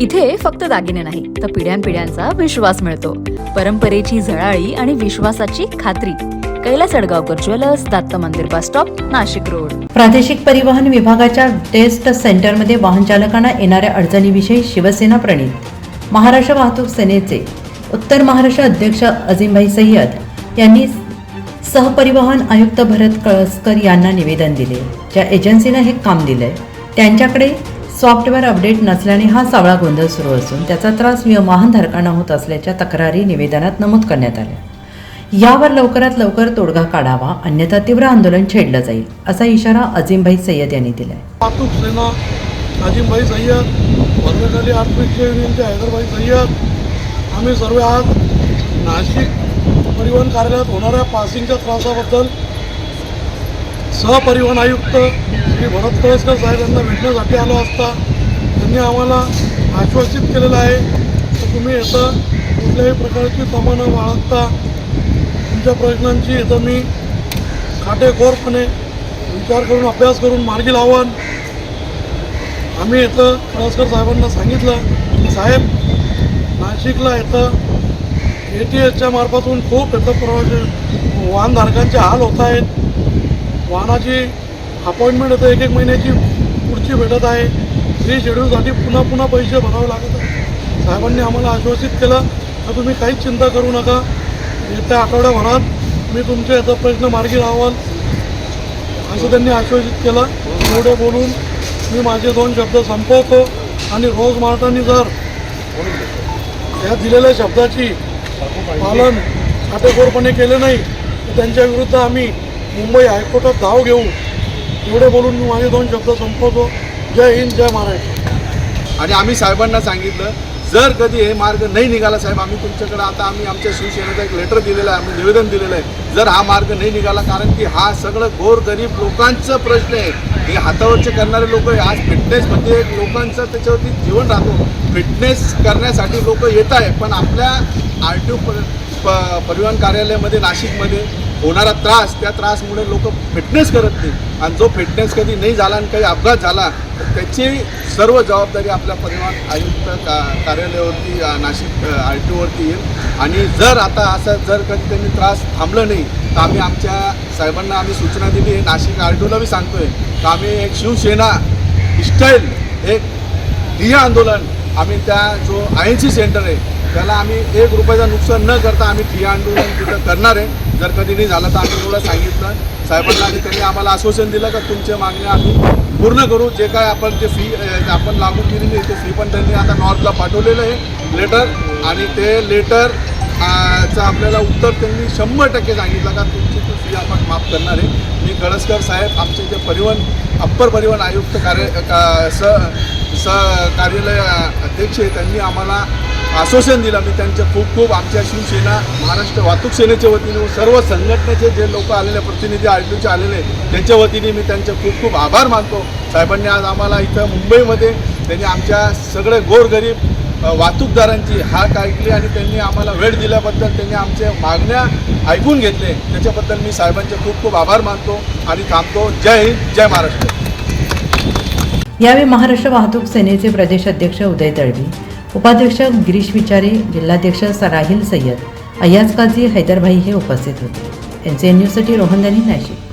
इथे फक्त दागिने नाही तर पिढ्यानपिढ्यांचा विश्वास मिळतो. परंपरेची झळाळी आणि विश्वासाची खात्री. कैलास अडगावकर ज्वेलर्स दत्त मंदिर बस स्टॉप नाशिक रोड. प्रादेशिक परिवहन विभागाच्या टेस्ट सेंटरमध्ये वाहन चालकांना येणाऱ्या अडचणीविषयी शिवसेना प्रणित. महाराष्ट्र वाहतूक सेनेचे उत्तर महाराष्ट्र अध्यक्ष अजिमभाई सय्यद यांनी सहपरिवहन आयुक्त भरत कळसकर यांना निवेदन दिले. ज्या एजन्सीनं हे काम दिलंय त्यांच्याकडे सॉफ्टवेअर अपडेट नसल्याने हा सावळा गोंधळ सुरू असून त्याचा त्रास वाहनधारकांना होत असल्याच्या तक्रारी निवेदनात नमूद करण्यात आल्या. यावर लवकरात लवकर तोडगा काढावा अन्यथा तीव्र आंदोलन छेडलं जाईल असा इशारा अजिमभाई सय्यद यांनी दिलाय. वाहतूक सेना अजिमभाई सय्यद वर्गखाली आर्थिक युनियनचे हैदरभाई सय्यद आम्ही सर्व आज नाशिक परिवहन कार्यालयात होणाऱ्या पासिंगच्या त्रासाबद्दल सहपरिवहन आयुक्त श्री भरत कळसकर साहेबांना भेटण्यासाठी आलो असता त्यांनी आम्हाला आश्वासित केलेलं आहे की तुम्ही इथं कुठल्याही प्रकारची तमा न बाळगता तुमच्या प्रश्नांची इथं मी काटेकोरपणे विचार करून अभ्यास करून मार्गी लावन आम्ही इथं कळसकर साहेबांना सांगितलं की साहेब नाशिकला इथं ए टी एसच्या मार्फातून खूप इथं प्रवासी वाहनधारकांचे हाल होत आहेत. वाहनाची अपॉइंटमेंट होतं एक एक महिन्याची पुढची भेटत आहे. फ्री शेड्यूलसाठी पुन्हा पुन्हा पैसे भरावे लागत आहे साहेबांनी आम्हाला आश्वासित केलं तर तुम्ही काहीच चिंता करू नका. येत्या आठवड्याभरात मी तुमच्या याचा प्रश्न मार्गी लावाल. असं त्यांनी आश्वासित केलं. एवढं बोलून मी माझे दोन शब्द संपवतो आणि रोज मार्टांनी जर या दिलेल्या शब्दाची पालन काटेकोरपणे केले नाही तर त्यांच्या विरुद्ध आम्ही मुंबई हायकोर्टात धाव घेऊ. एवढे बोलून मी माझे दोन शब्द संपवतो. जय हिंद जय महाराष्ट्र. आणि आम्ही साहेबांना सांगितलं जर कधी हे मार्ग नाही निघाला साहेब आम्ही तुमच्याकडे आता आम्ही आमच्या शिवसेनेचा एक लेटर दिलेलं आहे आम्ही निवेदन दिलेलं आहे. जर हा मार्ग नाही निघाला कारण की हा सगळं गोर गरीब लोकांचं प्रश्न आहे. हे हातावरचे करणारे लोक आज फिटनेसमध्ये म्हणजे लोकांचं त्याच्यावरती जीवन राहतो. फिटनेस करण्यासाठी लोक येत आहे पण आपल्या आर टी ओ प परिवहन कार्यालयामध्ये नाशिकमध्ये होणारा त्रास त्या त्रासमुळे लोक फिटनेस करत नाही. आणि जो फिटनेस कधी नाही झाला आणि काही अपघात झाला तर त्याची सर्व जबाबदारी आपल्या परिवहन आयुक्त का कार्यालयावरती नाशिक आर टी ओवरती येईल. आणि जर आता असं जर कधी त्यांनी त्रास थांबलं नाही तर आम्ही आमच्या साहेबांना आम्ही सूचना दिली आहे नाशिक आर टी ओला मी सांगतोय तर आम्ही एक शिवसेना स्टाईल एक धिया आंदोलन आम्ही त्या जो आय सेंटर आहे त्याला आम्ही एक रुपयाचं नुकसान न करता आम्ही ठिय्या आंदोलन तिथं करणार आहे. जर कधी नाही झालं तर आम्ही थोडं सांगितलं. साहेबांना आणि त्यांनी आम्हाला आश्वासन दिलं का तुमच्या मागण्या आम्ही पूर्ण करू. जे काय आपण जे फी आपण लागू केली नाही ते फी पण त्यांनी आता नॉर्थला पाठवलेलं आहे. लेटर आणि ते लेटर चं आपल्याला उत्तर त्यांनी शंभर टक्के सांगितलं का तुमची ती फी आपण माफ करणार आहे. मी गडसकर साहेब आमचे जे परिवहन अप्पर परिवहन आयुक्त कार्य का स स कार्यालय अध्यक्ष आहे त्यांनी आम्हाला आश्वासन दिलं. मी त्यांचे खूप खूप आमच्या शिवसेना महाराष्ट्र वाहतूक सेनेच्या वतीने व सर्व संघटनेचे जे लोक आलेले प्रतिनिधी आर टी आलेले त्यांच्या वतीने मी त्यांचे खूप खूप आभार मानतो. साहेबांनी आज आम्हाला इथं मुंबईमध्ये त्यांनी आमच्या सगळे गोरगरीब वाहतूकदारांची हाक ऐकली आणि त्यांनी आम्हाला वेळ दिल्याबद्दल त्यांनी आमच्या मागण्या ऐकून घेतले. त्याच्याबद्दल मी साहेबांचे खूप खूप आभार मानतो आणि थांबतो. जय हिंद जय महाराष्ट्र. यावेळी महाराष्ट्र वाहतूक सेनेचे प्रदेश अध्यक्ष उदय दळवी उपाध्यक्ष गिरीश विचारे जिल्हाध्यक्ष सराहिल सय्यद अयाज काझी हैदरभाई हे उपस्थित होते. एन सी एन न्यूजसाठी रोहनदानी नाशिक.